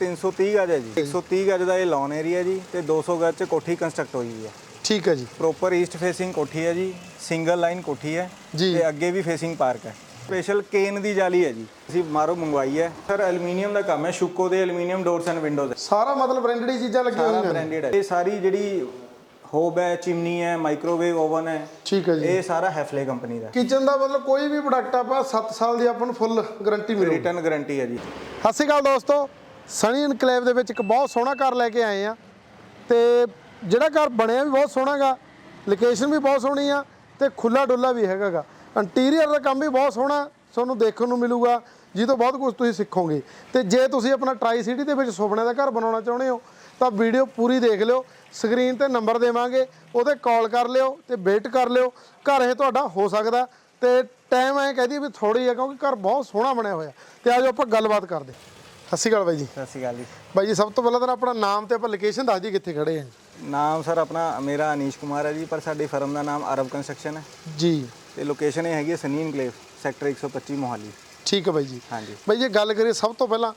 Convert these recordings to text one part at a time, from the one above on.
330 ਗਜ ਹੈ ਜੀ। 130 ਗਜ ਦਾ ਇਹ ਲੌਨ ਏਰੀਆ ਜੀ ਤੇ 200 ਗਜ ਚ ਕੋਠੀ ਕੰਸਟਰਕਟ ਹੋਈ ਹੈ। ਠੀਕ ਹੈ ਜੀ। ਪ੍ਰੋਪਰ ਈਸਟ ਫੇਸਿੰਗ ਕੋਠੀ ਹੈ ਜੀ ਸਿੰਗਲ ਲਾਈਨ ਕੋਠੀ ਹੈ। ਤੇ ਅੱਗੇ ਵੀ ਫੇਸਿੰਗ ਪਾਰਕ ਹੈ। ਸਪੈਸ਼ਲ ਕੇਨ ਦੀ ਜਾਲੀ ਹੈ ਜੀ। ਅਸੀਂ ਮਾਰੋ ਮੰਗਵਾਈ ਹੈ। ਸਰ ਐਲੂਮੀਨੀਅਮ ਦਾ ਕੰਮ ਹੈ। ਸ਼ੁਕੋ ਦੇ ਐਲੂਮੀਨੀਅਮ ਡੋਰਸ ਐਂਡ ਵਿੰਡੋਜ਼ ਹੈ। ਸਾਰਾ ਮਤਲਬ ਬ੍ਰਾਂਡਡ ਹੀ ਚੀਜ਼ਾਂ ਲੱਗੀਆਂ ਹੋਈਆਂ ਨੇ। ਬ੍ਰਾਂਡਡ ਹੈ। ਇਹ ਸਾਰੀ ਜਿਹੜੀ ਹੋਬ ਹੈ ਚਿਮਨੀ ਹੈ ਮਾਈਕ੍ਰੋਵੇਵ ਓਵਨ ਹੈ ਠੀਕ ਹੈ ਜੀ। ਇਹ ਸਾਰਾ ਹੈਫਲੇ ਕੰਪਨੀ ਦਾ ਕਿਚਨ ਦਾ ਮਤਲਬ ਕੋਈ ਵੀ ਪ੍ਰੋਡਕਟ ਆਪਾਂ 7 ਸਾਲ ਦੀ ਆਪਾਂ ਨੂੰ ਫੁੱਲ ਗਾਰੰਟੀ ਮਿਲੇਗੀ। ਰਿਟਰਨ ਗਾਰੰਟੀ ਹੈ ਜੀ। ਸਤਿ ਸ਼੍ਰੀ ਅਕਾਲ ਦੋਸਤੋ। ਸਨੀ ਇਨਕਲੇਵ ਦੇ ਵਿੱਚ ਇੱਕ ਬਹੁਤ ਸੋਹਣਾ ਘਰ ਲੈ ਕੇ ਆਏ ਆ ਤੇ ਜਿਹੜਾ ਘਰ ਬਣਿਆ ਵੀ ਬਹੁਤ ਸੋਹਣਾਗਾ ਲੋਕੇਸ਼ਨ ਵੀ ਬਹੁਤ ਸੋਹਣੀ ਆ ਤੇ ਖੁੱਲਾ ਡੁੱਲਾ ਵੀ ਹੈਗਾਗਾ। ਇੰਟੀਰੀਅਰ ਦਾ ਕੰਮ ਵੀ ਬਹੁਤ ਸੋਹਣਾ, ਤੁਹਾਨੂੰ ਦੇਖਣ ਨੂੰ ਮਿਲੂਗਾ, ਜਿਹਦੇ ਤੋਂ ਬਹੁਤ ਕੁਝ ਤੁਸੀਂ ਸਿੱਖੋਗੇ। ਤੇ ਜੇ ਤੁਸੀਂ ਆਪਣਾ ਟਰਾਈ ਸਿਟੀ ਦੇ ਵਿੱਚ ਸੁਪਨੇ ਦਾ ਘਰ ਬਣਾਉਣਾ ਚਾਹੁੰਦੇ ਹੋ, ਤਾਂ ਵੀਡੀਓ ਪੂਰੀ ਦੇਖ ਲਿਓ ਸਕਰੀਨ ਤੇ ਨੰਬਰ ਦੇਵਾਂਗੇ, ਉਹਦੇ ਕਾਲ ਕਰ ਲਿਓ ਤੇ ਵੇਟ ਕਰ ਲਿਓ, ਘਰ ਇਹ ਤੁਹਾਡਾ ਹੋ ਸਕਦਾ। ਤੇ ਟਾਈਮ ਐ ਕਹਦੀ ਵੀ ਥੋੜੀ ਹੈ ਕਿਉਂਕਿ ਘਰ ਬਹੁਤ ਸੋਹਣਾ ਬਣਿਆ ਹੋਇਆ। ਤੇ ਆਜੋ ਆਪਾਂ ਗੱਲਬਾਤ ਕਰਦੇ। ਸਤਿ ਸ਼੍ਰੀ ਅਕਾਲ ਬਾਈ ਜੀ। ਸਤਿ ਸ਼੍ਰੀ ਅਕਾਲ ਜੀ। ਬਾਈ ਜੀ ਸਭ ਤੋਂ ਪਹਿਲਾਂ ਤਾਂ ਆਪਣਾ ਨਾਮ ਤੇ ਆਪਾਂ ਲੋਕੇਸ਼ਨ ਦੱਸ ਦਈਏ ਕਿੱਥੇ ਖੜੇ ਆਂ ਨਾਮ ਸਰ ਆਪਣਾ ਮੇਰਾ ਅਨੀਸ਼ ਕੁਮਾਰ ਹੈ ਜੀ ਪਰ ਸਾਡੀ ਫਰਮ ਦਾ ਨਾਮ ਅਰਬ ਕੰਸਟਰਕਸ਼ਨ ਹੈ। ਜੀ। ਤੇ ਲੋਕੇਸ਼ਨ ਇਹ ਹੈਗੀ ਹੈ ਸਨੀ ਇਨਕਲੇਵ ਸੈਕਟਰ 125 ਮੋਹਾਲੀ। ਠੀਕ ਹੈ ਬਾਈ ਜੀ। ਹਾਂਜੀ। ਬਾਈ ਜੇ ਗੱਲ ਕਰੀਏ ਸਭ ਤੋਂ ਪਹਿਲਾਂ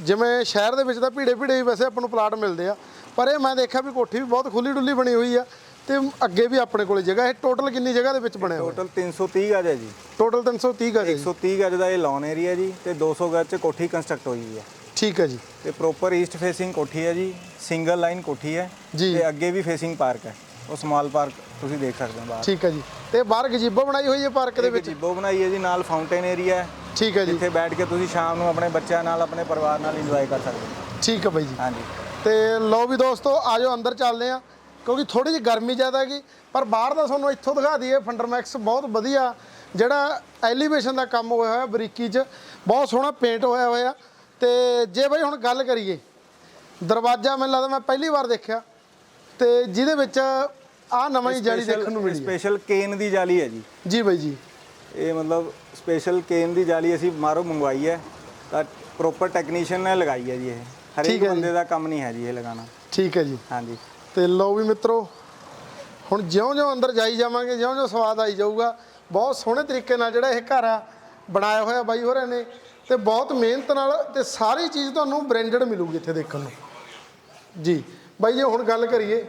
ਜਿਵੇਂ ਸ਼ਹਿਰ ਦੇ ਵਿੱਚ ਤਾਂ ਭੀੜੇ ਭੀੜੇ ਹੀ ਵੈਸੇ ਆਪਾਂ ਨੂੰ ਪਲਾਟ ਮਿਲਦੇ ਆ ਪਰ ਇਹ ਮੈਂ ਦੇਖਿਆ ਵੀ ਕੋਠੀ ਵੀ ਬਹੁਤ ਖੁੱਲੀ ਡੁੱਲੀ ਬਣੀ ਹੋਈ ਆ। ਤੇ ਅੱਗੇ ਵੀ ਆਪਣੇ ਕੋਲੇ ਜਗ੍ਹਾ ਇਹ ਟੋਟਲ ਕਿੰਨੀ ਜਗ੍ਹਾ ਦੇ ਵਿੱਚ ਬਣਿਆ ਹੋਇਆ? ਟੋਟਲ 330 ਗਜ ਹੈ ਜੀ। ਟੋਟਲ 330 ਗਜ ਹੈ ਜੀ। 130 ਗਜ ਦਾ ਇਹ ਲੌਨ ਏਰੀਆ ਜੀ ਤੇ 200 ਗਜ ਚ ਕੋਠੀ ਕੰਸਟਰਕਟ ਹੋਈ ਹੈ। ਠੀਕ ਹੈ ਜੀ। ਤੇ ਪ੍ਰੋਪਰ ਈਸਟ ਫੇਸਿੰਗ ਕੋਠੀ ਹੈ ਜੀ ਸਿੰਗਲ ਲਾਈਨ ਕੋਠੀ ਹੈ ਜੀ। ਤੇ ਅੱਗੇ ਵੀ ਫੇਸਿੰਗ ਪਾਰਕ ਹੈ। ਉਹ ਸਮਾਲ ਪਾਰਕ ਤੁਸੀਂ ਦੇਖ ਸਕਦੇ ਹੋ ਬਾਹਰ। ਠੀਕ ਹੈ ਜੀ। ਤੇ ਬਾਹਰ ਗਜੀਬੋ ਬਣਾਈ ਹੋਈ ਹੈ ਪਾਰਕ ਦੇ ਇੱਕ ਵਿੱਚ? ਜੀਬੋ ਬਣਾਈ ਹੈ ਜੀ ਨਾਲ ਫਾਊਂਟੇਨ ਏਰੀਆ ਹੈ। ਠੀਕ ਹੈ ਜੀ। ਜਿੱਥੇ ਬੈਠ ਕੇ ਤੁਸੀਂ ਸ਼ਾਮ ਨੂੰ ਆਪਣੇ ਬੱਚਿਆਂ ਨਾਲ ਆਪਣੇ ਪਰਿਵਾਰ ਨਾਲ ਇੰਜੋਏ ਕਰ ਸਕਦੇ ਹੋ। ਠੀਕ ਹੈ ਬਾਈ ਜੀ। ਹਾਂਜੀ। ਤੇ ਲਓ ਵੀ ਦੋਸਤੋ ਆਜੋ ਅੰਦਰ ਚੱਲਦੇ ਆ ਕਿਉਂਕਿ ਥੋੜੀ ਜਿਹੀ ਗਰਮੀ ਜ਼ਿਆਦਾ ਹੈਗੀ ਪਰ ਬਾਹਰ ਦਾ ਤੁਹਾਨੂੰ ਇੱਥੋਂ ਦਿਖਾ ਦਈਏ ਫੰਡਰਮੈਕਸ ਬਹੁਤ ਵਧੀਆ ਜਿਹੜਾ ਐਲੀਵੇਸ਼ਨ ਦਾ ਕੰਮ ਹੋਇਆ ਹੋਇਆ ਬਰੀਕੀ 'ਚ ਬਹੁਤ ਸੋਹਣਾ ਪੇਂਟ ਹੋਇਆ ਹੋਇਆ। ਤੇ ਜੇ ਬਈ ਹੁਣ ਗੱਲ ਕਰੀਏ ਦਰਵਾਜ਼ਾ ਮੈਨੂੰ ਲੱਗਦਾ ਮੈਂ ਪਹਿਲੀ ਵਾਰ ਦੇਖਿਆ ਤੇ ਜਿਹਦੇ ਵਿੱਚ ਆਹ ਨਵਾਂ ਹੀ ਜਾਲੀ ਦੇਖਣ ਨੂੰ ਮਿਲੀ। ਸਪੈਸ਼ਲ ਕੇਨ ਦੀ ਜਾਲੀ ਹੈ ਜੀ। ਜੀ ਬਾਈ ਜੀ। ਇਹ ਮਤਲਬ ਸਪੈਸ਼ਲ ਕੇਨ ਦੀ ਜਾਲੀ ਅਸੀਂ ਮਾਰੋ ਮੰਗਵਾਈ ਹੈ ਤਾਂ ਪ੍ਰੋਪਰ ਟੈਕਨੀਸ਼ੀਅਨ ਨੇ ਲਗਾਈ ਹੈ ਜੀ ਇਹ। ਹਰੇਕ। ਬੰਦੇ ਦਾ ਕੰਮ ਨਹੀਂ ਹੈ ਜੀ ਇਹ ਲਗਾਉਣਾ। ਠੀਕ ਹੈ ਜੀ। ਹਾਂਜੀ। ਤੇ ਲਓ ਵੀ ਮਿੱਤਰੋ ਹੁਣ ਜਿਉਂ-ਜਿਉਂ ਅੰਦਰ ਜਾਈ ਜਾਵਾਂਗੇ ਜਿਉਂ-ਜਿਉਂ ਸਵਾਦ ਆਈ ਜਾਊਗਾ ਬਹੁਤ ਸੋਹਣੇ ਤਰੀਕੇ ਨਾਲ ਜਿਹੜਾ ਇਹ ਘਰ ਆ ਬਣਾਇਆ ਹੋਇਆ ਬਾਈ ਹੋਰਾਂ ਨੇ ਤੇ ਬਹੁਤ ਮਿਹਨਤ ਨਾਲ ਤੇ ਸਾਰੀ ਚੀਜ਼ ਤੁਹਾਨੂੰ ਬ੍ਰਾਂਡਡ ਮਿਲੂਗੀ ਇੱਥੇ ਦੇਖਣ ਨੂੰ। ਜੀ ਬਾਈ ਜੇ ਹੁਣ ਗੱਲ ਕਰੀਏ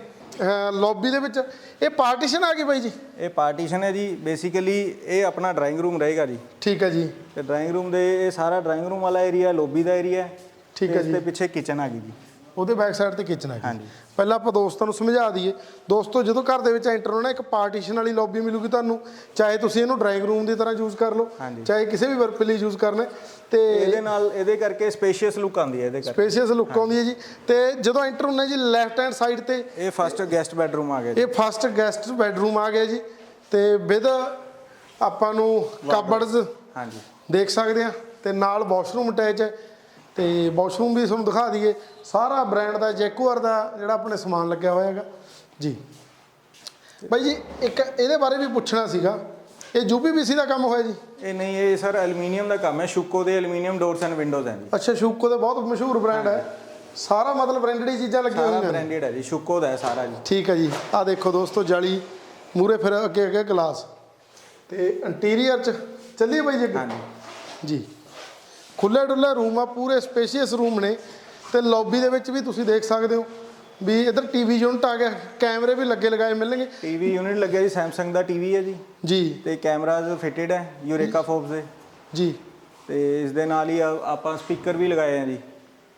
ਲੌਬੀ ਦੇ ਵਿੱਚ ਇਹ ਪਾਰਟੀਸ਼ਨ ਆ ਗਈ ਬਾਈ ਜੀ? ਇਹ ਪਾਰਟੀਸ਼ਨ ਹੈ ਜੀ ਬੇਸਿਕਲੀ ਇਹ ਆਪਣਾ ਡਰਾਇੰਗ ਰੂਮ ਰਹੇਗਾ ਜੀ। ਠੀਕ ਹੈ ਜੀ। ਤੇ ਡਰਾਇੰਗ ਰੂਮ ਦੇ ਇਹ ਸਾਰਾ ਡਰਾਇੰਗ ਰੂਮ ਵਾਲਾ ਏਰੀਆ ਲੌਬੀ ਦਾ ਏਰੀਆ ਠੀਕ ਹੈ ਇਸ ਜੀ। ਦੇ ਪਿੱਛੇ ਕਿਚਨ ਆ ਗਈ ਜੀ। ਉਹਦੇ ਬੈਕ ਸਾਈਡ ਤੇ ਕਿਚਨ ਹੈ। ਪਹਿਲਾਂ ਆਪਾਂ ਦੋਸਤਾਂ ਨੂੰ ਸਮਝਾ ਦਈਏ। ਦੋਸਤੋ ਜਦੋਂ ਘਰ ਦੇ ਵਿੱਚ ਐਂਟਰ ਹੋਣਾ ਇੱਕ ਪਾਰਟੀਸ਼ਨ ਵਾਲੀ ਲੌਬੀ ਮਿਲੂਗੀ ਤੁਹਾਨੂੰ। ਚਾਹੇ ਤੁਸੀਂ ਇਹਨੂੰ ਡਰਾਇੰਗ ਰੂਮ ਦੀ ਤਰ੍ਹਾਂ ਯੂਜ਼ ਕਰ ਲਓ। ਚਾਹੇ ਕਿਸੇ ਵੀ ਵਰਕ ਲਈ ਯੂਜ਼ ਕਰਨਾ। ਤੇ ਇਹਦੇ ਨਾਲ ਇਹਦੇ ਕਰਕੇ ਸਪੇਸ਼ੀਅਸ ਲੁੱਕ ਆਉਂਦੀ ਹੈ ਇਹਦੇ ਕਰਕੇ। ਸਪੇਸੀਅਸ ਲੁੱਕ ਆਉਂਦੀ ਹੈ ਜੀ। ਤੇ ਜਦੋਂ ਐਂਟਰ ਹੁੰਨੇ ਜੀ ਲੈਫਟ ਹੈਂਡ ਸਾਈਡ ਤੇ ਇਹ ਫਸਟ ਗੈਸਟ ਬੈਡਰੂਮ ਆ ਗਿਆ ਜੀ। ਇਹ ਫਸਟ ਗੈਸਟ ਬੈਡਰੂਮ ਆ ਗਿਆ ਜੀ। ਤੇ ਵਿਦ ਆਪਾਂ ਨੂੰ ਕਬਰਡਸ ਹਾਂਜੀ। ਦੇਖ ਸਕਦੇ ਆ ਤੇ ਨਾਲ ਵਾਸ਼ਰੂਮ ਅਟੈਚ ਹੈ। ਤੇ ਵਾਸ਼ਰੂਮ ਵੀ ਤੁਹਾਨੂੰ ਦਿਖਾ ਦਈਏ। ਸਾਰਾ ਬ੍ਰਾਂਡ ਦਾ ਜੈਕੂਅਰ ਦਾ ਜਿਹੜਾ ਆਪਣੇ ਸਮਾਨ ਲੱਗਿਆ ਹੋਇਆ ਹੈਗਾ। ਜੀ। ਬਾਈ ਜੀ ਇੱਕ ਇਹਦੇ ਬਾਰੇ ਵੀ ਪੁੱਛਣਾ ਸੀਗਾ। ਇਹ ਯੂਪੀਪੀਸੀ ਦਾ ਕੰਮ ਹੋਇਆ ਜੀ? ਇਹ ਨਹੀਂ ਇਹ ਸਰ ਐਲੂਮੀਨੀਅਮ ਦਾ ਕੰਮ ਹੈ। ਸ਼ੁਕੋ ਦੇ ਐਲੂਮੀਨੀਅਮ ਡੋਰਸ ਐਂਡ ਵਿੰਡੋਜ਼ ਹੈ ਜੀ। ਅੱਛਾ ਸ਼ੂਕੋ ਦਾ ਬਹੁਤ ਮਸ਼ਹੂਰ ਬ੍ਰਾਂਡ ਹੈ। ਸਾਰਾ ਮਤਲਬ ਬ੍ਰਾਂਡਡ ਹੀ ਚੀਜ਼ਾਂ ਲੱਗੀਆਂ ਸਾਰਾ ਹੋਈਆਂ ਨੇ। ਬ੍ਰਾਂਡਡ ਹੈ ਜੀ ਸ਼ੁਕੋ ਦਾ ਹੈ ਸਾਰਾ ਜੀ। ਠੀਕ ਹੈ ਜੀ। ਆ ਦੇਖੋ ਦੋਸਤੋ ਜਾਲੀ ਮੂਰੇ ਫਿਰ ਅੱਗੇ ਅੱਗੇ ਗਲਾਸ ਤੇ ਇੰਟੀਰੀਅਰ ਚ ਚੱਲੀਏ ਬਾਈ ਜੀ ਹਾਂਜੀ। ਜੀ। ਖੁੱਲੇ ਡੁੱਲੇ ਰੂਮ ਆ ਪੂਰੇ ਸਪੇਸ਼ੀਅਸ ਰੂਮ ਨੇ। ਤੇ ਲੌਬੀ ਦੇ ਵਿੱਚ ਵੀ ਤੁਸੀਂ ਦੇਖ ਸਕਦੇ ਹੋ ਵੀ ਇਧਰ ਟੀਵੀ ਯੂਨਿਟ ਆ ਗਿਆ ਕੈਮਰੇ ਵੀ ਲੱਗੇ ਲਗਾਏ ਮਿਲਣਗੇ। ਟੀਵੀ ਯੂਨਿਟ ਲੱਗਿਆ ਜੀ ਸੈਮਸੰਗ ਦਾ ਟੀਵੀ ਹੈ ਜੀ। ਜੀ। ਤੇ ਕੈਮਰਾਜ਼ ਫਿਟਡ ਹੈ ਯੂਰੇਕਾ ਫੋਬਸ ਦੇ। ਜੀ। ਤੇ ਇਸ ਦੇ ਨਾਲ ਹੀ ਆ- ਆਪਾਂ ਸਪੀਕਰ ਵੀ ਲਗਾਏ ਆ ਜੀ।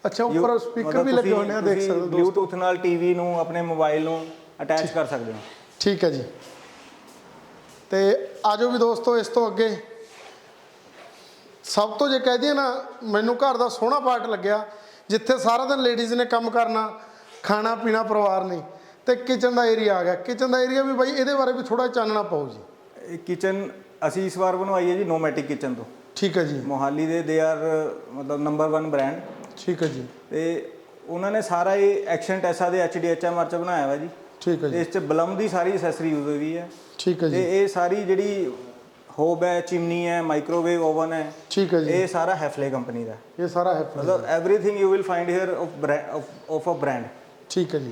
ਅੱਛਾ ਉੱਪਰ ਸਪੀਕਰ ਵੀ ਲੱਗੇ ਨੇ ਆਹ ਦੇਖ ਸਕਦੇ ਹੋ ਬਲੂਟੁੱਥ ਨਾਲ ਟੀਵੀ ਨੂੰ ਆਪਣੇ ਮੋਬਾਈਲ ਨੂੰ ਅਟੈਚ ਕਰ ਸਕਦੇ ਹੋ। ਠੀਕ ਹੈ ਜੀ। ਤੇ ਆਜੋ ਵੀ ਦੋਸਤੋ ਇਸ ਤੋਂ ਅੱਗੇ ਸਭ ਤੋਂ ਜੇ ਕਹਿ ਦਈਏ ਨਾ ਮੈਨੂੰ ਘਰ ਦਾ ਸੋਹਣਾ ਪਾਰਟ ਲੱਗਿਆ ਜਿੱਥੇ ਸਾਰਾ ਦਿਨ ਲੇਡੀਜ਼ ਨੇ ਕੰਮ ਕਰਨਾ ਖਾਣਾ ਪੀਣਾ ਪਰਿਵਾਰ ਨੇ ਤੇ ਕਿਚਨ ਦਾ ਏਰੀਆ ਆ ਗਿਆ। ਕਿਚਨ ਦਾ ਏਰੀਆ ਵੀ ਬਾਈ ਇਹਦੇ ਬਾਰੇ ਵੀ ਥੋੜਾ ਚਾਨਣਾ ਪਾਓ ਜੀ। ਇਹ ਕਿਚਨ ਅਸੀਂ ਇਸ ਵਾਰ ਬਣਵਾਈ ਹੈ ਜੀ ਨੋਮੈਟਿਕ ਕਿਚਨ ਤੋਂ। ਠੀਕ ਹੈ ਜੀ। ਮੋਹਾਲੀ ਦੇ ਦੇ ਆਰ ਮਤਲਬ ਨੰਬਰ 1 ਬ੍ਰਾਂਡ ਠੀਕ ਹੈ ਜੀ। ਤੇ ਉਹਨਾਂ ਨੇ ਸਾਰਾ ਇਹ ਐਕਸ਼ਨ ਟੈਸਾ ਦੇ ਐਚਡੀਐਚਐਮਆਰ ਚ ਬਣਾਇਆ ਵਾ ਜੀ। ਠੀਕ ਹੈ ਤੇ ਜੀ ਇਸ ਚ ਬਲਮ ਦੀ ਸਾਰੀ ਐਕਸੈਸਰੀ ਯੂਜ਼ ਹੋਈ ਹੈ। ਠੀਕ ਹੈ ਤੇ ਜੀ ਇਹ ਸਾਰੀ ਜਿਹੜੀ ਹੋਬ ਹੈ ਚਿਮਨੀ ਹੈ ਮਾਈਕ੍ਰੋਵੇਵ ਓਵਨ ਹੈ। ਠੀਕ ਹੈ ਜੀ। ਇਹ ਸਾਰਾ ਹੈਫਲੇ ਕੰਪਨੀ ਦਾ ਹੈ। ਇਹ ਸਾਰਾ ਹੈ ਮਤਲਬ everything you will find here of of a brand ਠੀਕ ਹੈ ਜੀ।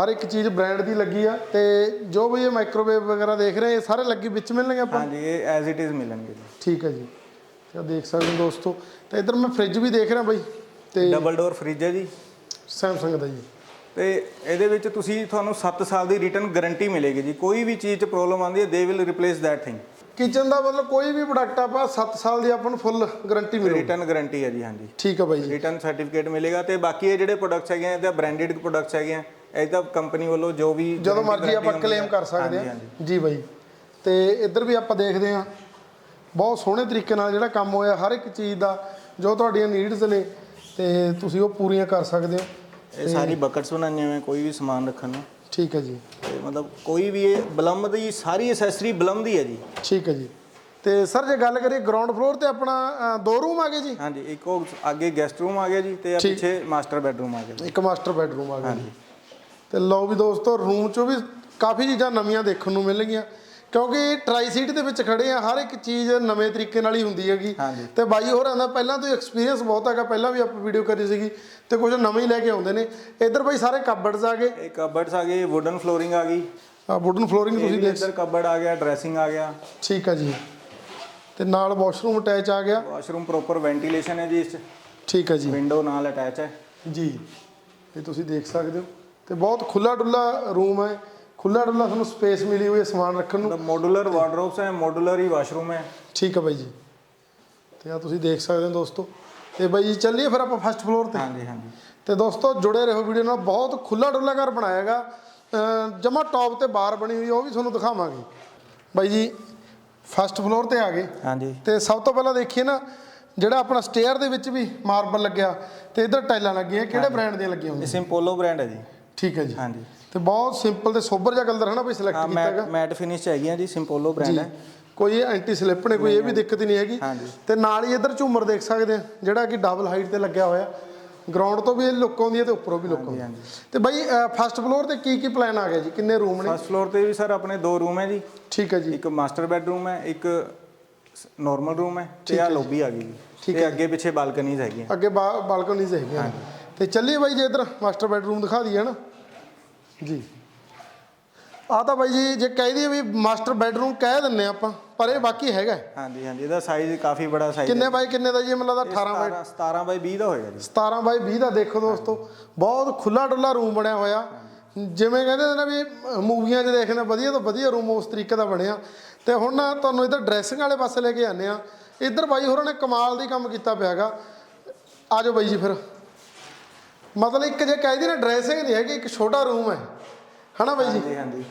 ਹਰ ਇੱਕ ਚੀਜ਼ ਬ੍ਰਾਂਡ ਦੀ ਲੱਗੀ ਆ ਤੇ ਜੋ ਵੀ ਇਹ ਮਾਈਕ੍ਰੋਵੇਵ ਵਗੈਰਾ ਦੇਖ ਰਹੇ ਇਹ ਸਾਰੇ ਲੱਗੀ ਵਿੱਚ ਮਿਲਣਗੇ ਆਪਾਂ? ਹਾਂਜੀ ਇਹ ਐਜ਼ ਇਟ ਇਜ਼ ਮਿਲਣਗੇ ਜੀ। ਠੀਕ ਹੈ ਜੀ। ਤੇ ਆਹ ਦੇਖ ਸਕਦੇ ਹੋ ਦੋਸਤੋ ਤੇ ਇਧਰ ਮੈਂ ਫ੍ਰਿਜ ਵੀ ਦੇਖ ਰਿਹਾ ਬਾਈ। ਤੇ ਡਬਲ ਡੋਰ ਫ੍ਰਿਜ ਹੈ ਜੀ। ਸੈਮਸੰਗ ਦਾ ਜੀ। ਤੇ ਇਹਦੇ ਵਿੱਚ ਤੁਸੀਂ ਤੁਹਾਨੂੰ 7 ਸਾਲ ਦੀ ਰਿਟਰਨ ਗਾਰੰਟੀ ਮਿਲੇਗੀ ਜੀ। ਕੋਈ ਵੀ ਚੀਜ਼ 'ਚ ਪ੍ਰੋਬਲਮ ਆਉਂਦੀ ਹੈ they will replace that thing kitchen ਦਾ ਮਤਲਬ ਕੋਈ ਵੀ ਪ੍ਰੋਡਕਟ ਆਪਾਂ 7 ਸਾਲ ਦੀ ਆਪਾਂ ਨੂੰ ਫੁੱਲ ਗਾਰੰਟੀ ਮਿਲੇਗੀ। ਰਿਟਰਨ ਗਾਰੰਟੀ ਹੈ ਜੀ ਹਾਂਜੀ। ਠੀਕ ਆ ਬਾਈ ਜੀ। ਰਿਟਰਨ ਸਰਟੀਫਿਕੇਟ ਮਿਲੇਗਾ ਤੇ ਬਾਕੀ ਇਹ ਜਿਹੜੇ ਪ੍ਰੋਡਕਟਸ ਹੈਗੇ ਆ ਇਹਦਾ ਬ੍ਰਾਂਡਡ ਪ੍ਰੋਡਕਟਸ ਹੈਗੇ ਆ ਇਹ ਤਾਂ ਕੰਪਨੀ ਵੱਲੋਂ ਜੋ ਵੀ ਜਦੋਂ ਮਰਜ਼ੀ ਆਪਾਂ ਕਲੇਮ ਹੈ। ਕਰ ਸਕਦੇ ਹਾਂ ਹਾਂਜੀ। ਜੀ ਬਾਈ। ਤੇ ਇੱਧਰ ਵੀ ਆਪਾਂ ਦੇਖਦੇ ਹਾਂ ਬਹੁਤ ਸੋਹਣੇ ਤਰੀਕੇ ਨਾਲ ਜਿਹੜਾ ਕੰਮ ਹੋਇਆ ਹਰ ਇੱਕ ਚੀਜ਼ ਦਾ ਜੋ ਤੁਹਾਡੀਆਂ ਨੀਡਸ ਨੇ ਤੇ ਤੁਸੀਂ ਉਹ ਪੂਰੀਆਂ ਕਰ ਸਕਦੇ ਹੋ। ਇਹ ਸਾਰੀ ਬਕਟਸ ਬਣਾਈਆਂ ਹੋਏ ਕੋਈ ਵੀ ਸਮਾਨ ਰੱਖਣ ਨੂੰ। ਠੀਕ ਹੈ ਜੀ। ਤੇ ਮਤਲਬ ਕੋਈ ਵੀ ਇਹ ਬਲਮ ਦੀ ਸਾਰੀ ਐਸੈਸਰੀ ਬਲਮ ਦੀ ਹੈ ਜੀ। ਠੀਕ ਹੈ ਜੀ। ਤੇ ਸਰ ਜੇ ਗੱਲ ਕਰੀਏ ਗਰਾਊਂਡ ਫਲੋਰ ਤੇ ਆਪਣਾ ਅ, ਦੋ ਰੂਮ ਆ ਗਏ ਜੀ? ਹਾਂਜੀ ਇੱਕ ਉਹ ਅੱਗੇ ਗੈਸਟ ਰੂਮ ਆ ਗਿਆ ਜੀ ਤੇ ਆ ਠੀਕ। ਪਿੱਛੇ ਮਾਸਟਰ ਬੈਡਰੂਮ ਆ ਗਿਆ ਜੀ। ਇੱਕ ਮਾਸਟਰ ਬੈਡਰੂਮ ਆ ਗਿਆ ਜੀ। ਤੇ ਲਓ ਵੀ ਦੋਸਤੋ ਰੂਮ ਚੋਂ ਵੀ ਕਾਫੀ ਚੀਜ਼ਾਂ ਨਵੀਆਂ ਦੇਖਣ ਨੂੰ ਮਿਲਣਗੀਆਂ ਕਿਉਂਕਿ ਟਰਾਈ ਸੀਟ ਦੇ ਵਿੱਚ ਖੜੇ ਆ ਹਰ ਇੱਕ ਚੀਜ਼ ਨਵੇਂ ਤਰੀਕੇ ਨਾਲ ਹੀ ਹੁੰਦੀ ਹੈਗੀ। ਤੇ ਬਾਈ ਹੋਰਾਂ ਦਾ ਪਹਿਲਾਂ ਤੋਂ ਐਕਸਪੀਰੀਅੰਸ ਬਹੁਤ ਹੈਗਾ ਪਹਿਲਾਂ ਵੀ ਆਪਾਂ ਵੀਡੀਓ ਕਰੀ ਸੀਗੀ ਤੇ ਕੁਝ ਨਵੇਂ ਹੀ ਲੈ ਕੇ ਆਉਂਦੇ ਨੇ। ਇੱਧਰ ਬਾਈ ਸਾਰੇ ਕਬਰਡਸ ਆ ਗਏ। ਇਹ ਕਬਰਡਸ ਆ ਗਏ ਵੁਡਨ ਫਲੋਰਿੰਗ ਆ ਗਈ। ਆ ਵੁਡਨ ਫਲੋਰਿੰਗ ਤੁਸੀਂ ਦੇਖ ਇੱਧਰ ਕਬਰਡ ਆ ਗਿਆ ਡਰੈਸਿੰਗ ਆ ਗਿਆ। ਠੀਕ ਆ ਜੀ। ਤੇ ਨਾਲ ਵਾਸ਼ਰੂਮ ਅਟੈਚ ਆ ਗਿਆ। ਵਾਸ਼ਰੂਮ ਪ੍ਰੋਪਰ ਵੈਂਟੀਲੇਸ਼ਨ ਹੈ ਜੀ ਇਸ ਚ। ਠੀਕ ਆ ਜੀ। ਵਿੰਡੋ ਨਾਲ ਅਟੈਚ ਹੈ। ਜੀ। ਇਹ ਤੁਸੀਂ ਦੇਖ ਸਕਦੇ ਹੋ। ਤੇ ਬਹੁਤ ਖੁੱਲਾ ਡੁੱਲਾ ਰੂਮ ਹੈ। ਖੁੱਲਾ ਡੁੱਲਾ ਤੁਹਾਨੂੰ ਸਪੇਸ ਮਿਲੀ ਹੋਈ ਹੈ ਸਮਾਨ ਰੱਖਣ ਨੂੰ। ਮੋਡੂਲਰ ਵਾਰਡਰੋਬਸ ਹੈ ਮੋਡੂਲਰ ਹੀ ਵਾਸ਼ਰੂਮ ਹੈ। ਠੀਕ ਹੈ ਬਾਈ ਜੀ। ਤੇ ਆ ਤੁਸੀਂ ਦੇਖ ਸਕਦੇ ਹੋ ਦੋਸਤੋ। ਤੇ ਬਾਈ ਜੀ ਚੱਲੀਏ ਫਿਰ ਆਪਾਂ ਫਸਟ ਫਲੋਰ ਤੇ। ਹਾਂਜੀ ਹਾਂਜੀ। ਤੇ ਦੋਸਤੋ ਜੁੜੇ ਰਹੋ ਵੀਡੀਓ ਨਾਲ। ਬਹੁਤ ਖੁੱਲਾ ਡੁੱਲਾ ਘਰ ਬਣਾਇਆਗਾ ਜਮਾ ਟੌਪ ਤੇ ਬਾਰ ਬਣੀ ਹੋਈ ਉਹ ਵੀ ਤੁਹਾਨੂੰ ਦਿਖਾਵਾਂਗੇ। ਬਾਈ ਜੀ ਫਸਟ ਫਲੋਰ ਤੇ ਆ ਗਏ। ਹਾਂਜੀ। ਤੇ ਸਭ ਤੋਂ ਪਹਿਲਾਂ ਦੇਖੀਏ ਨਾ ਜਿਹੜਾ ਆਪਣਾ ਸਟੇਅਰ ਦੇ ਵਿੱਚ ਵੀ ਮਾਰਬਲ ਲੱਗਿਆ ਤੇ ਇਧਰ ਟਾਈਲਾਂ ਲੱਗੀਆਂ ਕਿਹੜੇ ਬ੍ਰਾਂਡ ਦੀਆਂ ਲੱਗੀਆਂ ਇਹ ਹੋਈਆਂ ਸਿੰਪੋਲੋ ਬ੍ਰਾਂਡ ਹੈ ਜੀ। ਠੀਕ ਹੈ ਜੀ। ਹਾਂਜੀ। ਤੇ ਬਹੁਤ ਸਿੰਪਲ ਤੇ ਸੋਬਰ ਜਿਹਾ ਕਲਰ ਹੈ ਨਾ ਬਈ ਹਾਂ ਸਿਲੈਕਟ ਕੀਤਾ ਮੈਟ ਹੈਗਾ। ਮੈਟ ਫਿਨਿਸ਼ ਚ ਹੈਗੀਆਂ ਜੀ ਸਿੰਪੋਲੋ ਬ੍ਰਾਂਡ ਹੈ। ਕੋਈ ਐਂਟੀ ਸਲਿੱਪ ਨੇ ਕੋਈ ਇਹ ਵੀ ਦਿੱਕਤ ਹੀ ਨਹੀਂ ਹੈਗੀ। ਤੇ ਨਾਲ ਹੀ ਇੱਧਰ ਝੂਮਰ ਦੇਖ ਸਕਦੇ ਆ ਜਿਹੜਾ ਕਿ ਡਬਲ ਹਾਈਟ ਤੇ ਲੱਗਿਆ ਹੋਇਆ। ਗਰਾਊਂਡ ਤੋਂ ਵੀ ਇਹ ਲੁੱਕ ਆਉਂਦੀ ਹੈ ਤੇ ਉੱਪਰੋਂ ਵੀ ਲੁੱਕ ਆਉਂਦੀ ਹੈ। ਤੇ ਬਾਈ ਫਸਟ ਫਲੋਰ ਤੇ ਕੀ ਕੀ ਪਲਾਨ ਆ ਗਿਆ ਜੀ? ਕਿੰਨੇ ਰੂਮ ਨੇ? ਫਸਟ ਫਲੋਰ ਤੇ ਵੀ ਸਰ ਆਪਣੇ ਦੋ ਰੂਮ ਹੈ ਜੀ। ਠੀਕ ਹੈ ਜੀ। ਇੱਕ ਮਾਸਟਰ ਬੈਡਰੂਮ ਹੈ ਇੱਕ ਨਾਰਮਲ ਰੂਮ ਹੈ ਤੇ ਆ ਲੌਬੀ ਆ ਗਈ ਜੀ। ਠੀਕ ਤੇ ਅੱਗੇ ਪਿੱਛੇ ਬਾਲਕਨੀਜ਼ ਹੈਗੀਆਂ। ਅੱਗੇ ਬਾਲਕਨੀਜ਼ ਹੈਗੀਆਂ। ਤੇ ਚੱਲੀਏ ਬਾਈ ਜੇ ਇੱਧਰ ਮਾਸਟਰ ਬੈਡਰੂਮ ਦਿਖਾ ਦਈਏ ਨਾ। ਜੀ। ਆ ਤਾਂ ਬਾਈ ਜੀ ਜੇ ਕਹਿ ਦਈਏ ਵੀ ਮਾਸਟਰ ਬੈਡਰੂਮ ਕਹਿ ਦਿੰਨੇ ਆਪਾਂ ਪਰ ਇਹ ਬਾਕੀ ਹੈਗਾ। ਹਾਂਜੀ ਹਾਂਜੀ ਇਹਦਾ ਸਾਈਜ਼ ਕਾਫੀ ਬੜਾ ਸਾਈਜ਼ ਕਿੰਨੇ ਬਾਈ ਕਿੰਨੇ ਦਾ ਜੀ? ਮੈਨੂੰ ਲੱਗਦਾ 18 ਬਾਈ 17 ਬਾਈ 20 ਦਾ ਹੋਏਗਾ ਜੀ। 17 ਬਾਈ 20 ਦਾ ਦੇਖੋ ਦੋਸਤੋ ਬਹੁਤ ਖੁੱਲਾ ਡੁੱਲਾ ਰੂਮ ਬਣਿਆ ਹੋਇਆ। ਜਿਵੇਂ ਕਹਿੰਦੇ ਨੇ ਨਾ ਵੀ ਮੂਵੀਆਂ 'ਚ ਦੇਖਦੇ ਵਧੀਆ ਤੋਂ ਵਧੀਆ ਰੂਮ ਉਸ ਤਰੀਕੇ ਦਾ ਬਣਿਆ। ਤੇ ਹੁਣ ਨਾ ਤੁਹਾਨੂੰ ਇੱਧਰ ਡਰੈਸਿੰਗ ਵਾਲੇ ਪਾਸੇ ਲੈ ਕੇ ਆਨੇ ਆ ਇੱਧਰ ਬਾਈ ਹੋਰਾਂ ਨੇ ਕਮਾਲ ਦੀ ਕੰਮ ਕੀਤਾ ਪਿਆਗਾ। ਆ ਜਾਓ ਬਾਈ ਜੀ ਫਿਰ। ਮਤਲਬ ਇੱਕ ਜੇ ਕਹਿ ਦੀ ਨਾ ਡਰੈਸਿੰਗ ਨਹੀਂ ਹੈਗੀ ਇੱਕ ਛੋਟਾ ਰੂਮ ਹੈ। ਹਨਾ ਬਾਈ ਜੀ? ਹਾਂਜੀ ਹਾਂਜੀ।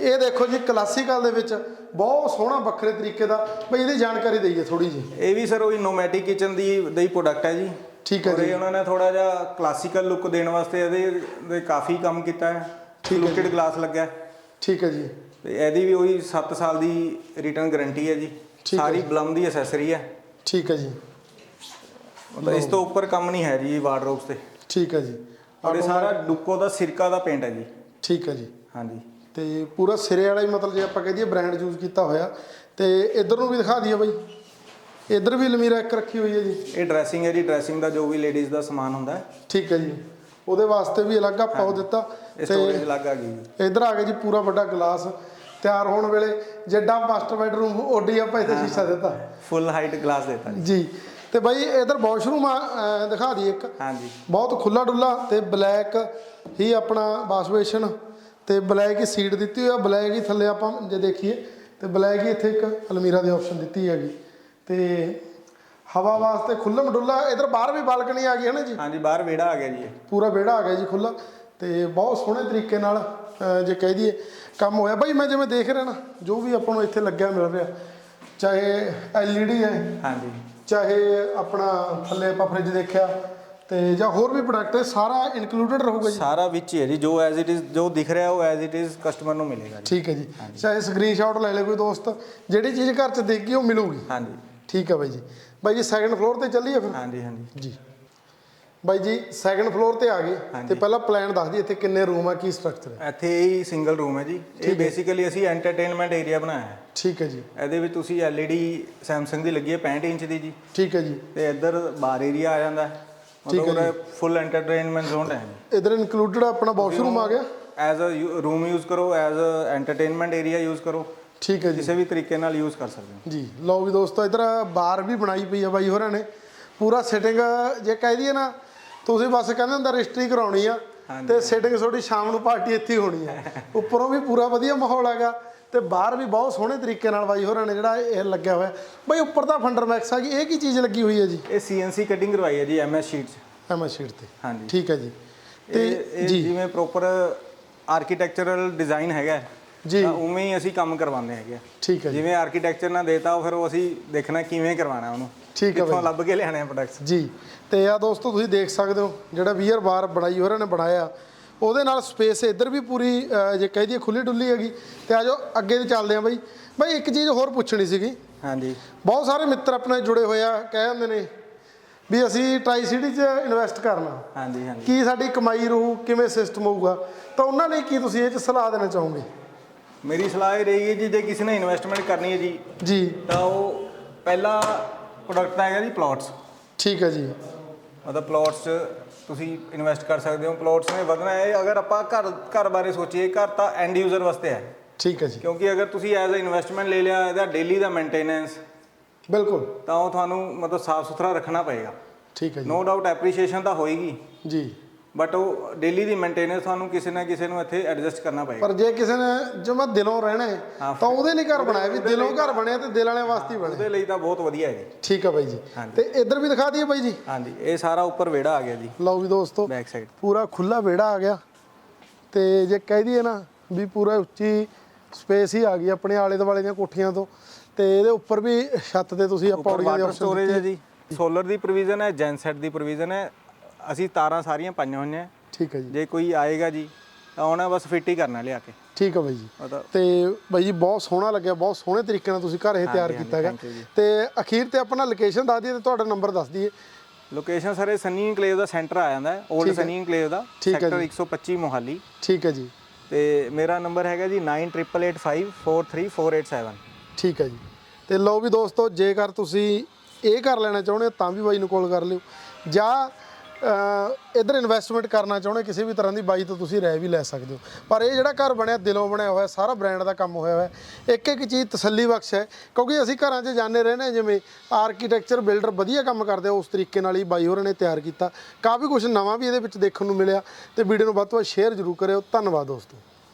ਇਹ ਦੇਖੋ ਜੀ ਕਲਾਸੀਕਲ ਦੇ ਵਿੱਚ ਬਹੁਤ ਸੋਹਣਾ ਵੱਖਰੇ ਤਰੀਕੇ ਦਾ। ਬਈ ਇਹਦੀ ਜਾਣਕਾਰੀ ਦਈਏ ਥੋੜੀ ਜੀ ਇਹ ਵੀ ਸਰ ਉਹੀ ਨੋਮੈਟਿਕ ਕਿਚਨ ਦੀ ਦਾ ਹੀ ਪ੍ਰੋਡਕਟ ਹੈ ਜੀ। ਠੀਕ ਹੈ ਇਹ ਉਹਨਾਂ ਨੇ ਥੋੜਾ ਜਿਹਾ ਕਲਾਸੀਕਲ ਲੁੱਕ ਦੇਣ ਵਾਸਤੇ ਇਹਦੇ ਦੇ ਕਾਫੀ ਕੰਮ ਕੀਤਾ ਹੈ। ਲੁੱਕਡ ਗਲਾਸ ਲੱਗਿਆ। ਹੈ। ਠੀਕ ਹੈ ਜੀ। ਤੇ ਇਹਦੀ ਵੀ ਉਹੀ 7 ਸਾਲ ਦੀ ਰਿਟਰਨ ਗਾਰੰਟੀ ਹੈ ਜੀ। ਸਾਰੀ ਬਲਮ ਦੀ ਐਸੈਸਰੀ ਹੈ। ਠੀਕ ਹੈ ਜੀ। ਮਤਲਬ ਇਸ ਤੋਂ ਉੱਪਰ ਕੰਮ ਨਹੀਂ ਹੈ ਜੀ ਵਾਰਡਰੋਬਸ ਤੇ। ਠੀਕ ਹੈ ਜੀ। ਔਰ ਇਹ ਸਾਰਾ ਡੁੱਕੋ ਦਾ ਸਿਰਕਾ ਦਾ ਪੇਂਟ ਹੈ ਜੀ। ਠੀਕ ਹੈ ਜੀ। ਹਾਂਜੀ। ਤੇ ਪੂਰਾ ਸਿਰੇ ਵਾਲਾ ਹੀ ਮਤਲਬ ਜੇ ਆਪਾਂ ਕਹਦੀਏ ਬ੍ਰਾਂਡ ਯੂਜ਼ ਕੀਤਾ ਹੋਇਆ। ਤੇ ਇਧਰ ਨੂੰ ਵੀ ਦਿਖਾ ਦਈਏ ਬਾਈ। ਇਧਰ ਵੀ ਲਮੀਰਾ ਇੱਕ ਰੱਖੀ ਹੋਈ ਹੈ ਜੀ। ਇਹ ਡਰੈਸਿੰਗ ਹੈ ਜੀ ਡਰੈਸਿੰਗ ਦਾ ਜੋ ਵੀ ਲੇਡੀਜ਼ ਦਾ ਸਮਾਨ ਹੁੰਦਾ ਹੈ। ਠੀਕ ਹੈ ਜੀ। ਉਹਦੇ ਵਾਸਤੇ ਵੀ ਅਲੱਗ ਆਪਾਂ ਉਹ ਦਿੱਤਾ। ਤੇ ਸਟੋਰੇਜ ਅਲੱਗ ਆ ਗਈ ਜੀ। ਇਧਰ ਆ ਗਿਆ ਜੀ ਪੂਰਾ ਵੱਡਾ ਗਲਾਸ। ਤਿਆਰ ਹੋਣ ਵੇਲੇ ਜਿੱਡਾ ਮਾਸਟਰ ਬੈਡਰੂਮ ਓਡੀ ਆਪਾਂ ਇੱਥੇ ਸ਼ੀਸ਼ਾ ਦਿੱਤਾ। ਫੁੱਲ ਹਾਈਟ ਗਲਾਸ ਦਿੱਤਾ ਜੀ। ਜੀ। ਤੇ ਬਾਈ ਇਧਰ ਵਾਸ਼ਰੂਮ ਆ ਦਿਖਾ ਦਈਏ ਇੱਕ। ਹਾਂਜੀ। ਬਹੁਤ ਖੁੱਲਾ ਡੁੱਲਾ ਤੇ ਬਲੈਕ ਹੀ ਆਪਣਾ ਵਾਸ਼ ਬੇਸ਼ਨ ਤੇ ਬਲੈਕ ਹੀ ਸੀਟ ਦਿੱਤੀ ਹੋਈ ਆ ਬਲੈਕ ਹੀ ਥੱਲੇ ਆਪਾਂ ਜੇ ਦੇਖੀਏ ਤੇ ਬਲੈਕ ਹੀ ਇੱਥੇ ਇੱਕ ਅਲਮੀਰਾ ਦੀ ਆਪਸ਼ਨ ਦਿੱਤੀ ਹੈਗੀ। ਤੇ ਹਵਾ ਵਾਸਤੇ ਖੁੱਲਮ ਡੁੱਲਾ ਇਧਰ ਬਾਹਰ ਵੀ ਬਾਲਕਨੀ ਆ ਗਈ ਹੈ ਨਾ ਜੀ? ਹਾਂਜੀ ਬਾਹਰ ਵਿਹੜਾ ਆ ਗਿਆ ਜੀ। ਇਹ। ਪੂਰਾ ਵਿਹੜਾ ਆ ਗਿਆ ਜੀ ਖੁੱਲਾ ਤੇ ਬਹੁਤ ਸੋਹਣੇ ਤਰੀਕੇ ਨਾਲ ਅਹ, ਜੇ ਕਹਿ ਦਈਏ ਕੰਮ ਹੋਇਆ। ਬਾਈ ਮੈਂ ਜਿਵੇਂ ਦੇਖ ਰਿਹਾ ਨਾ ਜੋ ਵੀ ਆਪਾਂ ਨੂੰ ਇੱਥੇ ਲੱਗਿਆ ਮਿਲ ਰਿਹਾ ਚਾਹੇ ਐਲਈਡੀ ਹੈ ਹਾਂਜੀ। ਚਾਹੇ ਆਪਣਾ ਥੱਲੇ ਆਪਾਂ ਫ੍ਰਿਜ ਦੇਖਿਆ ਤੇ ਜਾਂ ਹੋਰ ਵੀ ਪ੍ਰੋਡਕਟ ਸਾਰਾ ਇਨਕਲੂਡਡ ਰਹੂਗਾ ਜੀ। ਸਾਰਾ ਵਿੱਚ ਹੀ ਹੈ ਜੀ ਜੋ ਐਜ਼ ਇਟ ਇਜ਼ ਜੋ ਦਿਖ ਰਿਹਾ ਉਹ ਐਜ਼ ਇਟ ਇਜ਼ ਕਸਟਮਰ ਨੂੰ ਮਿਲੇਗਾ ਜੀ। ਠੀਕ ਹੈ ਜੀ। ਚਾਹੇ ਸਕਰੀਨਸ਼ਾਟ ਲੈ ਲੈ ਕੋਈ ਦੋਸਤ ਜਿਹੜੀ ਚੀਜ਼ ਘਰ 'ਚ ਦੇਖੀ ਉਹ ਮਿਲੂਗੀ। ਹਾਂਜੀ। ਠੀਕ ਹੈ ਬਾਈ ਜੀ। ਬਾਈ ਜੀ ਸੈਕੰਡ ਫਲੋਰ ਤੇ ਚੱਲੀਏ ਫਿਰ? ਹਾਂਜੀ ਹਾਂਜੀ। ਜੀ। ਬਾਈ ਜੀ ਸੈਕੰਡ ਫਲੋਰ ਤੇ ਆ ਗਏ। ਤੇ ਪਹਿਲਾਂ ਪਲਾਨ ਦੱਸ ਦਈਏ ਇੱਥੇ ਕਿੰਨੇ ਰੂਮ ਆ ਕੀ ਸਟਰਕਚਰ ਹੈ ਇੱਥੇ ਹੀ ਸਿੰਗਲ ਰੂਮ ਹੈ ਜੀ। ਇਹ ਬੇਸਿਕਲੀ ਅਸੀਂ ਐਂਟਰਟੇਨਮੈਂਟ ਏਰੀਆ ਬਣਾਇਆ ਹੈ। ਠੀਕ ਹੈ ਜੀ। ਇਹਦੇ ਵਿੱਚ ਤੁਸੀਂ LED Samsung ਦੀ ਲੱਗੀ ਹੈ 65 ਇੰਚ ਦੀ ਜੀ। ਠੀਕ ਹੈ ਜੀ। ਤੇ ਇੱਧਰ ਬਾਰ ਏਰੀਆ ਆ ਜਾਂਦਾ। ਹੈ ਮਤਲਬ ਫੁੱਲ ਐਂਟਰਟੇਨਮੈਂਟ ਜ਼ੋਨ ਹੈ। ਇਧਰ ਇਨਕਲੂਡਡ ਆਪਣਾ ਵਾਸ਼ਰੂਮ ਆ ਗਿਆ? ਐਜ਼ ਅ ਰੂਮ ਯੂਜ਼ ਕਰੋ as a entertainment area use ਕਰੋ। ਠੀਕ ਹੈ ਜੀ। ਕਿਸੇ ਵੀ ਤਰੀਕੇ ਨਾਲ ਯੂਜ਼ ਕਰ ਸਕਦੇ ਹੋ। ਜੀ ਲਓ ਵੀ ਦੋਸਤੋ ਇਧਰ ਬਾਰ ਵੀ ਬਣਾਈ ਪਈ ਆ ਬਾਈ ਹੋਰਾਂ ਨੇ। ਪੂਰਾ ਸਿਟਿੰਗ ਜੇ ਕਹਿ ਦਈਏ ਨਾ ਤੁਸੀਂ ਬਸ ਕਹਿੰਦੇ ਹੁੰਦਾ ਰਜਿਸਟਰੀ ਕਰਾਉਣੀ ਆ ਤੇ ਸੈਟਿੰਗ ਤੁਹਾਡੀ ਸ਼ਾਮ ਨੂੰ ਪਾਰਟੀ ਇੱਥੇ ਹੀ ਹੋਣੀ ਆ। ਉੱਪਰੋਂ ਵੀ ਪੂਰਾ ਵਧੀਆ ਮਾਹੌਲ ਹੈਗਾ ਤੇ ਬਾਹਰ ਵੀ ਬਹੁਤ ਸੋਹਣੇ ਤਰੀਕੇ ਨਾਲ ਬਾਈ ਹੋਰਾਂ ਨੇ ਜਿਹੜਾ ਇਹ ਲੱਗਿਆ ਹੋਇਆ। ਬਾਈ ਉੱਪਰ ਤਾਂ ਫੰਡਰ ਮੈਕਸ ਆ ਗਈ ਇਹ ਕੀ ਚੀਜ਼ ਲੱਗੀ ਹੋਈ ਹੈ ਜੀ? ਇਹ ਸੀਐਨਸੀ ਕਟਿੰਗ ਕਰਵਾਈ ਹੈ ਜੀ ਐਮਐਸ ਸ਼ੀਟਸ ਐਮਐਸ ਸ਼ੀਟ ਤੇ। ਹਾਂਜੀ। ਠੀਕ ਹੈ ਜੀ। ਤੇ ਜੀ। ਜਿਵੇਂ ਪ੍ਰੋਪਰ ਆਰਕੀਟੈਕਚਰਲ ਡਿਜ਼ਾਈਨ ਹੈਗਾ ਹੈ, ਜੀ। ਤਾਂ ਉਵੇਂ ਹੀ ਅਸੀਂ ਕੰਮ ਕਰਵਾਉਂਦੇ ਹੈਗੇ। ਠੀਕ ਹੈ ਜੀ। ਜਿਵੇਂ ਆਰਕੀਟੈਕਚਰ ਨਾਲ ਦੇਤਾ ਉਹ ਫਿਰ ਉਹ ਅਸੀਂ ਦੇਖਣਾ ਕਿਵੇਂ ਕਰਵਾਉਣਾ ਉਹਨੂੰ। ਠੀਕ ਹੈ ਕਿੱਥੋਂ ਲੱਭ ਕੇ ਲਿਆਣੇ ਆ ਪ੍ਰੋਡਕਟਸ ਜੀ ਤੇ ਆ ਦੋਸਤੋ ਤੁਸੀਂ ਦੇਖ ਸਕਦੇ ਹੋ ਜਿਹੜਾ ਵੀਅਰ ਬਾਰ ਬਣਾਈ ਹੋਰਾਂ ਨੇ ਬਣਾਇਆ। ਉਹਦੇ ਨਾਲ ਸਪੇਸ ਇੱਧਰ ਵੀ ਪੂਰੀ ਜੇ ਕਹਿ ਦਈਏ ਖੁੱਲੀ ਡੁੱਲੀ ਹੈਗੀ। ਤੇ ਆ ਜਾਓ ਅੱਗੇ ਦੀ ਚੱਲਦੇ ਆ ਬਾਈ। ਬਾਈ ਇੱਕ ਚੀਜ਼ ਹੋਰ ਪੁੱਛਣੀ ਸੀਗੀ। ਹਾਂਜੀ। ਬਹੁਤ ਸਾਰੇ ਮਿੱਤਰ ਆਪਣੇ ਜੁੜੇ ਹੋਏ ਆ ਕਹਿ ਜਾਂਦੇ ਨੇ ਵੀ ਅਸੀਂ ਟਰਾਈ ਸਿਟੀ 'ਚ ਇਨਵੈਸਟ ਕਰਨਾ। ਹਾਂਜੀ ਹਾਂਜੀ। ਕੀ ਸਾਡੀ ਕਮਾਈ ਰਹੂ ਕਿਵੇਂ ਸਿਸਟਮ ਹੋਊਗਾ? ਤਾਂ ਉਹਨਾਂ ਲਈ ਕੀ ਤੁਸੀਂ ਇਹ 'ਚ ਸਲਾਹ ਦੇਣਾ ਚਾਹੋਗੇ? ਮੇਰੀ ਸਲਾਹ ਇਹ ਰਹੇਗੀ ਜੀ ਜੇ ਕਿਸੇ ਨੇ ਇਨਵੈਸਟਮੈਂਟ ਕਰਨੀ ਹੈ ਜੀ ਜੀ। ਤਾਂ ਉਹ ਪਹਿਲਾ ਪ੍ਰੋਡਕਟ ਹੈਗਾ ਜੀ ਪਲਾਟਸ। ਠੀਕ ਹੈ ਜੀ। ਮਤਲਬ ਪਲਾਟਸ 'ਚ ਤੁਸੀਂ ਇਨਵੈਸਟ ਕਰ ਸਕਦੇ ਹੋ। ਪਲਾਟਸ ਨੇ ਵਧਣਾ ਹੈ। ਅਗਰ ਆਪਾਂ ਘਰ ਘਰ ਬਾਰੇ ਸੋਚੀਏ ਘਰ ਤਾਂ ਐਂਡ ਯੂਜ਼ਰ ਵਾਸਤੇ ਹੈ। ਠੀਕ ਹੈ ਜੀ। ਕਿਉਂਕਿ ਅਗਰ ਤੁਸੀਂ ਐਜ਼ ਅ ਇਨਵੈਸਟਮੈਂਟ ਲੈ ਲਿਆ ਇਹਦਾ ਡੇਲੀ ਦਾ ਮੇਨਟੇਨੈਂਸ ਬਿਲਕੁਲ। ਤਾਂ ਉਹ ਤੁਹਾਨੂੰ ਮਤਲਬ ਸਾਫ਼ ਸੁਥਰਾ ਰੱਖਣਾ ਪਏਗਾ। ਠੀਕ ਹੈ ਜੀ। ਨੋ ਡਾਊਟ ਐਪਰੀਸ਼ੀਏਸ਼ਨ ਤਾਂ ਹੋਏਗੀ। ਜੀ। ਬਟ ਉਹ ਡੇਲੀ ਦੀ ਮੇਨਟੇਨੈਂਸ ਤੁਹਾਨੂੰ ਕਿਸੇ ਨਾ ਕਿਸੇ ਨੂੰ ਇੱਥੇ ਐਡਜਸਟ ਕਰਨਾ ਪਏਗਾ। ਪਰ ਜੇ ਕਿਸੇ ਨੇ ਜਮਾ ਦਿਲੋਂ ਰਹਿਣਾ ਹੈ ਹਾਂ, ਤਾਂ ਉਹਦੇ ਲਈ ਘਰ ਬਣਾਇਆ ਵੀ ਦਿਲੋਂ ਘਰ ਬਣਿਆ ਤੇ ਦਿਲ ਵਾਲਿਆਂ ਵਾਸਤੇ ਹੀ ਬਣਿਆ। ਉਹਦੇ ਲਈ ਤਾਂ ਬਹੁਤ ਵਧੀਆ ਹੈ ਜੀ। ਠੀਕ ਹੈ ਬਾਈ ਜੀ। ਤੇ ਇੱਧਰ ਵੀ ਦਿਖਾ ਦਈਏ ਬਾਈ ਜੀ। ਹਾਂਜੀ ਇਹ ਸਾਰਾ ਉੱਪਰ ਵਿਹੜਾ ਆ ਗਿਆ ਜੀ। ਲਓ ਵੀ ਦੋਸਤੋ ਬੈਕ ਸਾਈਡ ਪੂਰਾ ਖੁੱਲਾ ਵਿਹੜਾ ਆ ਗਿਆ। ਤੇ ਜੇ ਕਹਿ ਦਈਏ ਨਾ ਵੀ ਪੂਰਾ ਉੱਚੀ ਸਪੇਸ ਹੀ ਆ ਗਈ ਆਪਣੇ ਆਲੇ ਦੁਆਲੇ ਦੀਆਂ ਕੋਠੀਆਂ ਤੋਂ ਤੇ ਇਹਦੇ ਉੱਪਰ ਵੀ ਛੱਤ ਤੇ ਤੁਸੀਂ ਆ ਉੱਪਰ ਪੌੜੀਆਂ ਦੀ ਵਾਟਰ ਆਪਸ਼ਨ ਸਟੋਰੇਜ ਹੈ। ਜੀ। ਸੋਲਰ ਦੀ ਪ੍ਰੋਵੀਜ਼ਨ ਹੈ ਜੈਨਸੈਟ ਦੀ ਪ੍ਰੋਵੀਜ਼ਨ ਹੈ। ਅਸੀਂ ਤਾਰਾਂ ਸਾਰੀਆਂ ਪਾਈਆਂ ਹੋਈਆਂ। ਠੀਕ ਹੈ ਜੀ। ਜੇ ਕੋਈ ਆਏਗਾ ਜੀ ਤਾਂ ਉਹਨੇ ਬਸ ਫਿੱਟ ਹੀ ਕਰਨਾ ਲਿਆ ਕੇ। ਠੀਕ ਹੈ ਬਾਈ ਜੀ। ਮਤਲਬ ਤੇ ਬਾਈ ਜੀ ਬਹੁਤ ਸੋਹਣਾ ਲੱਗਿਆ ਬਹੁਤ ਸੋਹਣੇ ਤਰੀਕੇ ਨਾਲ ਤੁਸੀਂ ਘਰ ਇਹ ਤਿਆਰ ਹਾਂਜੀ, ਕੀਤਾ ਹੈਗਾ। thank you ਜੀ। ਤੇ ਅਖੀਰ ਤੇ ਆਪਣਾ ਲੋਕੇਸ਼ਨ ਦੱਸ ਦਈਏ ਤੇ ਤੁਹਾਡਾ ਨੰਬਰ ਦੱਸ ਦਈਏ। ਲੋਕੇਸ਼ਨ ਸਰ ਇਹ ਸਨੀ ਇਨਕਲੇਵ ਦਾ ਸੈਂਟਰ ਆ ਜਾਂਦਾ ਹੈ 올ਡ ਸਨੀ ਇਨਕਲੇਵ ਦਾ ਠੀਕ ਹੈ ਸੈਕਟਰ ਜੀ। 125 ਮੋਹਾਲੀ। ਠੀਕ ਹੈ ਜੀ। ਤੇ ਮੇਰਾ ਨੰਬਰ ਹੈਗਾ ਜੀ 9885543487 ਠੀਕ ਹੈ ਜੀ। ਤੇ ਲਓ ਵੀ ਦੋਸਤੋ ਜੇਕਰ ਤੁਸੀਂ ਇਹ ਕਰ ਲੈਣਾ ਚਾਹੁੰਦੇ ਹੋ ਤਾਂ ਵੀ ਬਾਈ ਨੂੰ ਕਾਲ ਕਰ ਲਿਓ। ਜਾਂ ਇੱਧਰ ਇਨਵੈਸਟਮੈਂਟ ਕਰਨਾ ਚਾਹੁੰਦੇ, ਕਿਸੇ ਵੀ ਤਰ੍ਹਾਂ ਦੀ ਬਾਈ ਤੋਂ ਤੁਸੀਂ ਰਹਿ ਵੀ ਲੈ ਸਕਦੇ ਹੋ। ਪਰ ਇਹ ਜਿਹੜਾ ਘਰ ਬਣਿਆ, ਦਿਲੋਂ ਬਣਿਆ ਹੋਇਆ, ਸਾਰਾ ਬ੍ਰਾਂਡ ਦਾ ਕੰਮ ਹੋਇਆ ਹੋਇਆ। ਇੱਕ ਇੱਕ ਚੀਜ਼ ਤਸੱਲੀ ਬਖਸ਼ ਹੈ, ਕਿਉਂਕਿ ਅਸੀਂ ਘਰਾਂ 'ਚ ਜਾਂਦੇ ਰਹਿੰਦੇ ਜਿਵੇਂ ਆਰਕੀਟੈਕਚਰ ਬਿਲਡਰ ਵਧੀਆ ਕੰਮ ਕਰਦੇ ਉਸ ਤਰੀਕੇ ਨਾਲ ਹੀ ਬਾਈ ਹੋਰਾਂ ਨੇ ਤਿਆਰ ਕੀਤਾ। ਕਾਫੀ ਕੁਝ ਨਵਾਂ ਵੀ ਇਹਦੇ ਵਿੱਚ ਦੇਖਣ ਨੂੰ ਮਿਲਿਆ, ਤੇ ਵੀਡੀਓ ਨੂੰ ਵੱਧ ਤੋਂ ਵੱਧ ਸ਼ੇਅਰ ਜ਼ਰੂਰ ਕਰਿਓ। ਧੰਨਵਾਦ ਦੋਸਤੋ।